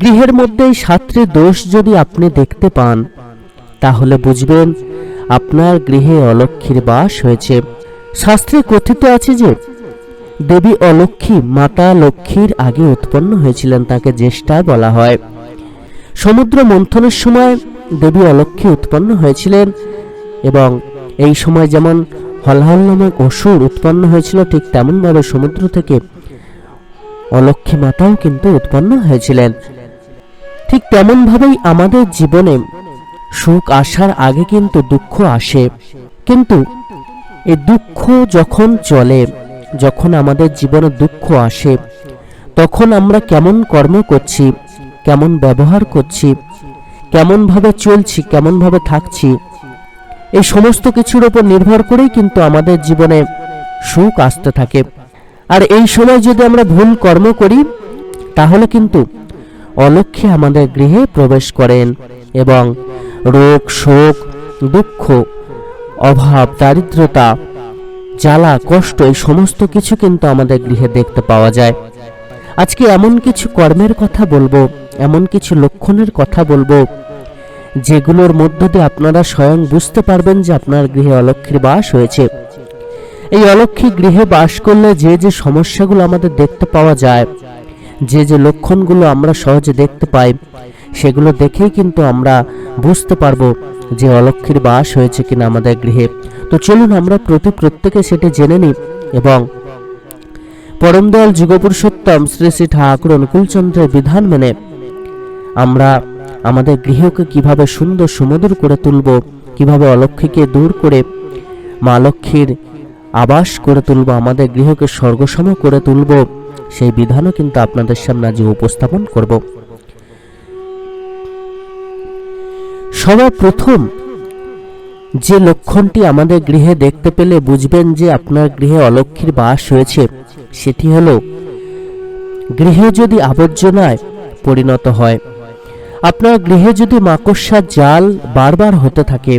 গৃহের মধ্যে এই সাতটি দোষ যদি আপনি দেখতে পান, তাহলে বুঝবেন আপনার গৃহে অলক্ষীর বাস হয়েছে। শাস্ত্রে কথিত আছে যে, দেবী অলক্ষী মাতা লক্ষ্মীর আগে উৎপন্ন হয়েছিলেন তাকে জ্যেষ্ঠা বলা হয়। সমুদ্র মন্থনের সময় দেবী অলক্ষী উৎপন্ন হয়েছিলেন এবং এই সময় যেমন হলহল নামক অসুর উৎপন্ন হয়েছিল, ঠিক তেমনভাবে সমুদ্র থেকে অলক্ষী মাতাও কিন্তু উৎপন্ন হয়েছিলেন। ঠিক তেমনভাবেই আমাদের জীবনে সুখ আসার আগে কিন্তু দুঃখ আসে। কিন্তু এই দুঃখ যখন চলে, যখন আমাদের জীবনে দুঃখ আসে, তখন আমরা কেমন কর্ম করছি, কেমন ব্যবহার করছি, কেমনভাবে চলছি, কেমনভাবে থাকছি, এই সমস্ত কিছুর উপর নির্ভর করেই কিন্তু আমাদের জীবনে সুখ আসতে থাকে। আর এই সময় যদি আমরা ভুল কর্ম করি, তাহলে কিন্তু অলক্ষ্যে আমাদের গৃহে প্রবেশ করেন এবং রোগ, শোক, দুঃখ, অভাব, দারিদ্রতা, জ্বালা, কষ্ট, এই সমস্ত কিছু কিন্তু আমাদের গৃহে দেখতে পাওয়া যায়। আজকে এমন কিছু কর্মের কথা বলব, এমন কিছু লক্ষণের কথা বলব, যেগুলোর মধ্য দিয়ে আপনারা স্বয়ং বুঝতে পারবেন যে আপনার গৃহে অলক্ষীর বাস হয়েছে। এই অলক্ষী গৃহে বাস করলে যে যে সমস্যাগুলো আমাদের দেখতে পাওয়া যায়, যে যে লক্ষণগুলো আমরা সহজে দেখতে পাই, সেগুলো দেখেই কিন্তু আমরা বুঝতে পারব যে অলক্ষীর বাস হয়েছে কিনা আমাদের গৃহে। তো চলুন আমরা প্রতি প্রত্যেকে সেটি জেনে নিই এবং পরম পরমদয়াল যুগপুরুষোত্তম শ্রী শ্রী ঠাকুর অনুকূলচন্দ্রের বিধান মেনে আমরা আমাদের গৃহকে কীভাবে সুন্দর সুমধুর করে তুলব, কীভাবে অলক্ষীকে দূর করে মা লক্ষ্মীর আবাস করে তুলব, আমাদের গৃহকে স্বর্গসম করে তুলব, সেই বিধানও কিন্তু আপনাদের সামনে আজ উপস্থাপন করব। সবার প্রথম যে লক্ষণটি আমাদের গৃহে দেখতে পেলে বুঝবেন যে আপনার গৃহে অলক্ষীর বাস হয়েছে সেটি হলো গৃহে যদি আবর্জনায় পরিণত হয়, আপনার গৃহে যদি মাকড়সার জাল বারবার হতে থাকে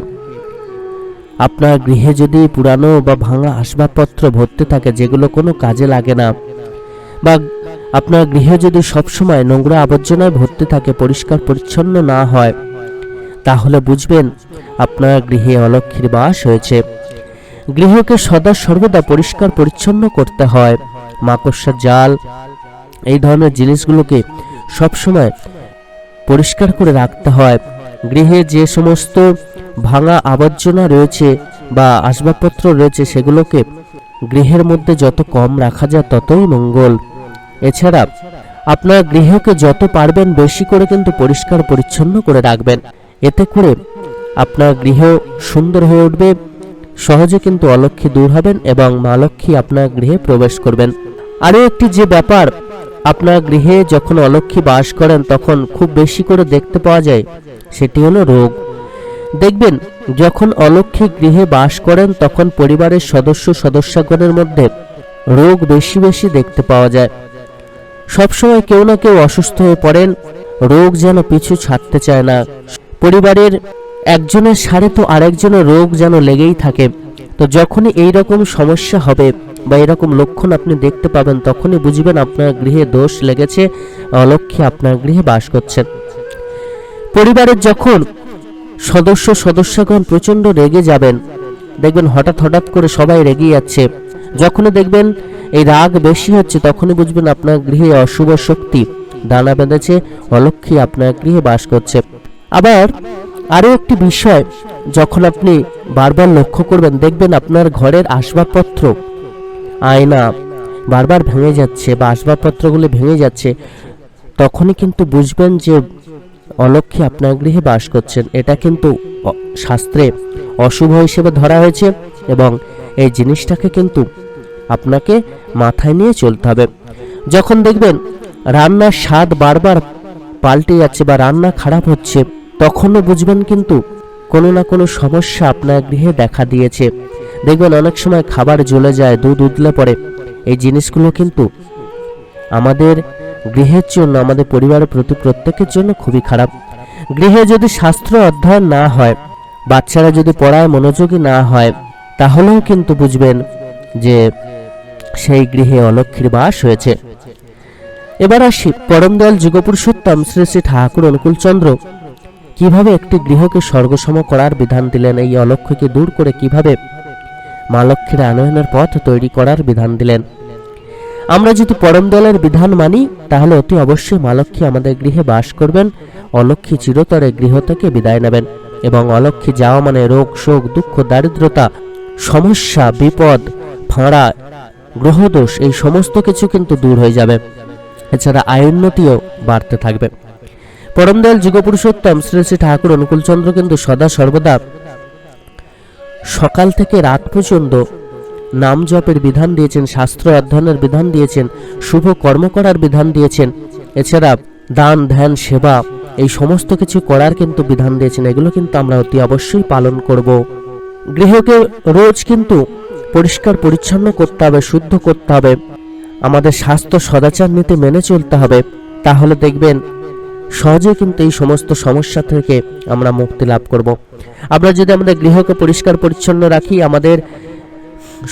আপনার গৃহে যদি পুরানো বা ভাঙা আসবাবপত্র ভর্তি থাকে, যেগুলো কোনো কাজে লাগে না, বা আপনার গৃহে যদি সবসময় নোংরা আবর্জনায় ভর্তি থাকে, পরিষ্কার পরিচ্ছন্ন না হয়, তাহলে বুঝবেন আপনার গৃহে অলক্ষীর বাস হয়েছে। গৃহকে সদা সর্বদা পরিষ্কার পরিচ্ছন্ন করতে হয়। মাকড়সার জাল, এই ধরনের জিনিসগুলোকে সবসময় পরিষ্কার করে রাখতে হয়। গৃহে যে সমস্ত ভাঙা আবর্জনা রয়েছে বা আসবাবপত্র রয়েছে সেগুলোকে গৃহের মধ্যে যত কম রাখা যায় ততই মঙ্গল। এছাড়া আপনার গৃহকে যত পারবেন বেশি করে কিন্তু পরিষ্কার পরিচ্ছন্ন করে রাখবেন। এতে করে আপনার গৃহ সুন্দর হয়ে উঠবে, সহজে কিন্তু অলক্ষী দূর হবেন এবং মা লক্ষ্মী আপনার গৃহে প্রবেশ করবেন। আরও একটি যে ব্যাপার, আপনার গৃহে যখন অলক্ষী বাস করেন তখন খুব বেশি করে দেখতে পাওয়া যায় সেটি হলো রোগ। দেখবেন, যখন অলক্ষী গৃহে বাস করেন, তখন পরিবারের সদস্য সদস্যগণের মধ্যে রোগ বেশি বেশি দেখতে পাওয়া যায়। সবসময় কেউ না কেউ অসুস্থ হয়ে পড়েন, রোগ যেন পিছু ছাড়তে চায় না। পরিবারের একজনের সারে তো আরেকজনের রোগ যেন লেগেই থাকে। তো যখনই এই রকম সমস্যা হবে বা এরকম লক্ষণ আপনি দেখতে পাবেন, তখনই বুঝবেন আপনার গৃহে দোষ লেগেছে অলক্ষী আপনার গৃহে বাস করছেন। পরিবারের যখন সদস্য সদস্যগণ প্রচণ্ড রেগে যাবেন, দেখবেন হঠাৎ হঠাৎ করে সবাই রেগে যাচ্ছে। যখনই দেখবেন এই রাগ বেশি হচ্ছে, তখনই বুঝবেন আপনার গৃহে অশুভ শক্তি দানা বেঁধেছে অলক্ষী আপনার গৃহে বাস করছে। আবার আরও একটি বিষয়, যখন আপনি বারবার লক্ষ্য করবেন, দেখবেন আপনার ঘরের আসবাবপত্র, আয়না বারবার ভেঙে যাচ্ছে বা আসবাবপত্রগুলি ভেঙে যাচ্ছে, তখনই কিন্তু বুঝবেন যে অলক্ষী আপনার গৃহে বাস করছেন। এটা কিন্তু শাস্ত্রে অশুভ হিসেবে ধরা হয়েছে এবং এই জিনিসটাকে কিন্তু আপনাকে মাথায় নিয়ে চলতে হবে। যখন দেখবেন রান্নার স্বাদ বারবার পাল্টে যাচ্ছে বা রান্না খারাপ হচ্ছে, তখনও বুঝবেন কিন্তু কোনো না কোনো সমস্যা আপনার গৃহে দেখা দিয়েছে। দেখবেন অনেক সময় খাবার জ্বলে যায়, দুধ উতলে পড়ে। এই জিনিসগুলো কিন্তু আমাদের গৃহের জন্য, আমাদের পরিবারের প্রতি প্রত্যেকের জন্য খুবই খারাপ। গৃহে যদি শাস্ত্র অধ্যয়ন না হয়, বাচ্চারা যদি পড়ায় মনোযোগী না হয়, তাহলেও কিন্তু বুঝবেন যে সেই গৃহে অলক্ষীর বাস হয়েছে। এবার আসি পরম দয়াল যুগপুরুষোত্তম শ্রী শ্রী ঠাকুর অনুকূলচন্দ্র কীভাবে একটি গৃহকে স্বর্গসম করার বিধান দিলেন, এই অলক্ষ্যকে দূর করে কীভাবে মা লক্ষ্মীর আনয়নের পথ তৈরি করার বিধান দিলেন। আমরা যদি পরম দলের বিধান মানি, তাহলে অতি অবশ্যই মা লক্ষ্মী আমাদের গৃহে বাস করবেন। অলক্ষ্মী চিরতরে গৃহ থেকে বিদায় নেবেন এবং অলক্ষ্মী যাওয়া মানে রোগ, শোক, দুঃখ, দারিদ্রতা, সমস্যা, বিপদ, ফাঁড়া, গ্রহদোষ, এই সমস্ত কিছু কিন্তু দূর হয়ে যাবে। এছাড়া আয়োন্নতিও বাড়তে থাকবে। পরমদয়াল যুগপুরুষোত্তম শ্রী শ্রী ঠাকুর অনুকূলচন্দ্র কিন্তু সদা সর্বদা সকাল থেকে রাত পর্যন্ত নাম জপের বিধান দিয়েছেন, শাস্ত্র অধ্যয়নের বিধান দিয়েছেন, শুভ কর্ম করার বিধান দিয়েছেন। এছাড়া দান, ধ্যান, সেবা, এই সমস্ত কিছু করার কিন্তু বিধান দিয়েছেন। এগুলো কিন্তু আমরা অতি অবশ্যই পালন করব। গৃহকে রোজ কিন্তু পরিষ্কার, পরিচ্ছন্ন করতে হবে, শুদ্ধ করতে হবে। আমাদের স্বাস্থ্য সদাচার নীতি মেনে চলতে হবে। তাহলে দেখবেন সহজে কিন্তু এই সমস্ত সমস্যা থেকে আমরা মুক্তি লাভ করব। আমরা যদি আমাদের গৃহকে পরিষ্কার, পরিচ্ছন্ন রাখি, আমাদের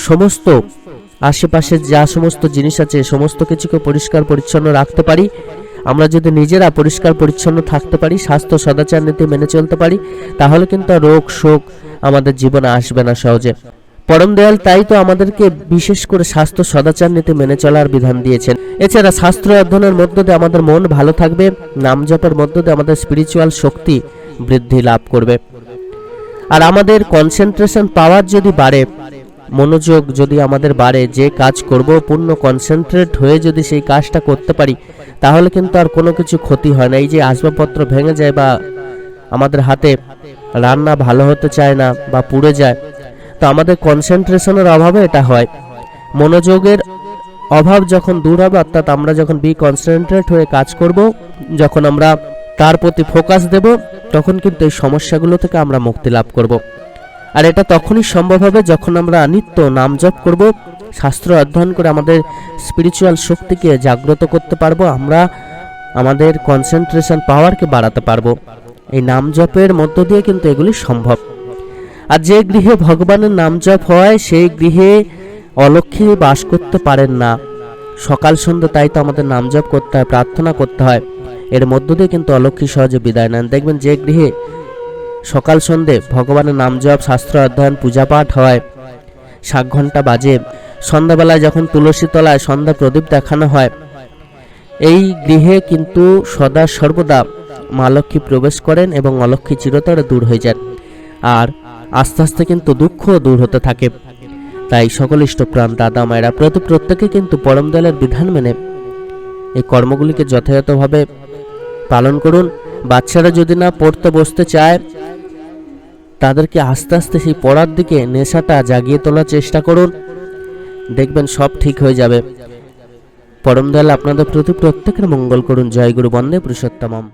সমস্ত আশেপাশে যা সমস্ত জিনিস আছে, সমস্ত কিছুকে পরিষ্কার পরিচ্ছন্ন রাখতে পারি। আমরা যদি নিজেরা পরিষ্কার পরিচ্ছন্ন থাকতে পারি, স্বাস্থ্য সদাচার নীতি মেনে চলতে পারি, তাহলে কিন্তু রোগ শোক আমাদের জীবনে আসবে না সহজে। পরম দয়াল তাই তো আমাদেরকে বিশেষ করে স্বাস্থ্য সদাচার নীতি মেনে চলার বিধান দিয়েছেন। এছাড়া শাস্ত্র অধ্যয়নের মধ্য দিয়ে আমাদের মন ভালো থাকবে, নাম জপের মধ্য দিয়ে আমাদের স্পিরিচুয়াল শক্তি বৃদ্ধি লাভ করবে। আর আমাদের কনসেন্ট্রেশন পাওয়ার যদি বাড়ে মনোযোগ যদি আমাদের বাড়ে, যে কাজ করব, পূর্ণ কনসেন্ট্রেট হয়ে যদি সেই কাজটা করতে পারি, তাহলে কিন্তু আর কোনো কিছু ক্ষতি হয় না। এই যে আসবাবপত্র ভেঙে যায় বা আমাদের হাতে রান্না ভালো হতে চায় না বা পুড়ে যায়, তো আমাদের কনসেন্ট্রেশনের অভাবে এটা হয়। মনোযোগের অভাব যখন দূর হবে, অর্থাৎ আমরা যখন বি কনসেন্ট্রেট হয়ে কাজ করব, যখন আমরা তার প্রতি ফোকাস দেব, তখন কিন্তু এই সমস্যাগুলো থেকে আমরা মুক্তি লাভ করব। আর এটা তখনই সম্ভব হবে যখন আমরা নিত্য নাম জপ করব, শাস্ত্র অধ্যয়ন করে আমাদের স্পিরিচুয়াল শক্তিকে জাগ্রত করতে পারব, আমরা আমাদের কনসেন্ট্রেশন পাওয়ারকে বাড়াতে পারব। এই নাম জপের মধ্য দিয়ে কিন্তু এগুলি সম্ভব। আর যে গৃহে ভগবানের নাম জপ হয়, সেই গৃহে অলক্ষ্মী বাস করতে পারেন না। সকাল, সন্ধ্যা, তাই তো আমাদের নাম জপ করতে হয়, প্রার্থনা করতে হয়। এর মধ্য দিয়ে কিন্তু অলক্ষ্মী সহজে বিদায় নেন। দেখবেন যে গৃহে সকাল সন্ধে ভগবানের নাম জপ শাস্ত্র অধ্যয়ন পূজা পাঠ হয়। সাত ঘণ্টা বাজে। সন্ধ্যাবেলায় যখন তুলসী তলায় সন্ধ্যা প্রদীপ দেখানো হয়, এই গৃহে কিন্তু সদা সর্বদা মা লক্ষ্মী প্রবেশ করেন এবং অলক্ষ্মী চিরতরে দূর হয়ে যান। আর আস্তে আস্তে কিন্তু দুঃখ দূর হতে থাকে। তাই সকল ইষ্টপ্রাণ দাদা মায়েরা প্রতি প্রত্যেকে কিন্তু পরম দয়ালের বিধান মেনে এই কর্মগুলিকে যথাযথভাবে পালন করুন। বাচ্চারা যদি না পড়তে বসতে চায়, তাদেরকে আস্তে আস্তে সেই পড়ার দিকে নেশাটা জাগিয়ে তোলার চেষ্টা করুন। দেখবেন সব ঠিক হয়ে যাবে। পরম দয়াল আপনাদের প্রতি প্রত্যেকের মঙ্গল করুন। জয় গুরু বন্দে পুরুষোত্তমম।